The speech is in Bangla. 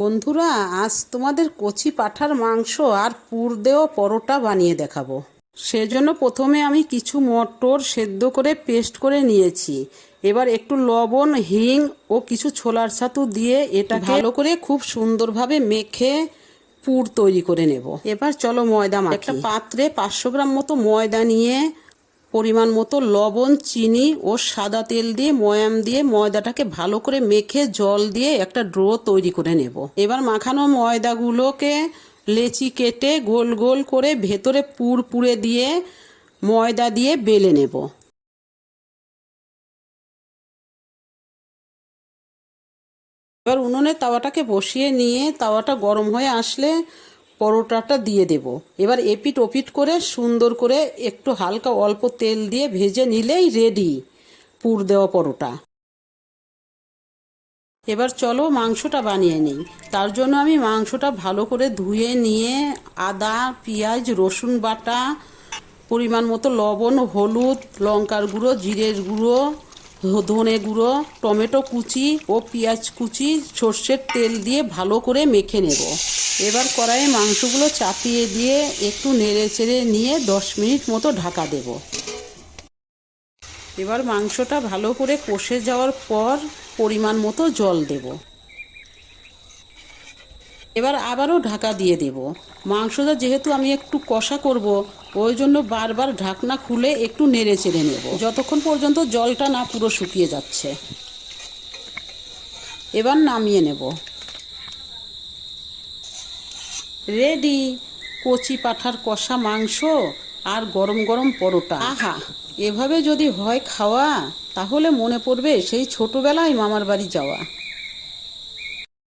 বন্ধুরা, আজ তোমাদের কচি পাঁঠার মাংস আর পুর দেওয়া পরোটা বানিয়ে দেখাবো। সেজন্য প্রথমে আমি কিছু মটর সেদ্ধ করে পেস্ট করে নিয়েছি। এবার একটু লবণ, হিং ও কিছু ছোলার ছাতু দিয়ে এটা ভালো করে খুব সুন্দরভাবে মেখে পুর তৈরি করে নেব। এবার চলো ময়দা একটা পাত্রে পাঁচশো গ্রাম মতো ময়দা নিয়ে পরিমাণ মতো লবণ, চিনি ও সাদা তেল দিয়ে, ময়াম দিয়ে ময়দাটাকে ভালো করে মেখে জল দিয়ে একটা ড্রো তৈরি করে নেব। এবার মাখানো ময়দাগুলোকে লেচি কেটে গোল গোল করে ভেতরে পুর পুড়ে দিয়ে ময়দা দিয়ে বেলে নেব। এবার উনুনে তাওয়াটাকে বসিয়ে নিয়ে তাওয়াটা গরম হয়ে আসলে পরোটাটা দিয়ে দেব। এবার এপিট ওপিট করে সুন্দর করে একটু হালকা অল্প তেল দিয়ে ভেজে নিলেই রেডি পুর দেওয়া পরোটা। এবার চলো মাংসটা বানিয়ে নিই। তার জন্য আমি মাংসটা ভালো করে ধুয়ে নিয়ে আদা, পেঁয়াজ, রসুন বাটা, পরিমাণ মতো লবণ, হলুদ, লঙ্কার গুঁড়ো, জিরের গুঁড়ো, ধনে গুঁড়ো, টমেটো কুচি ও পেঁয়াজ কুচি, সর্ষের তেল দিয়ে ভালো করে মেখে নেব। এবার কড়াইয়ে মাংসগুলো চাপিয়ে দিয়ে একটু নেড়ে চেড়ে নিয়ে দশ মিনিট মতো ঢাকা দেব। এবার মাংসটা ভালো করে কষে যাওয়ার পর পরিমাণ মতো জল দেব। এবার আবারও ঢাকা দিয়ে দেব। মাংসটা যেহেতু আমি একটু কষা করব, ওই জন্য বারবার ঢাকনা খুলে একটু নেড়ে চেড়ে নেব। যতক্ষণ পর্যন্ত জলটা না পুরো শুকিয়ে যাচ্ছে। এবার নামিয়ে নেব। রেডি? কচি পাঠার কষা মাংস আর গরম গরম পরোটা। আহা। এভাবে যদি হয় খাওয়া তাহলে মনে পড়বে সেই ছোটবেলায় মামার বাড়ি যাওয়া।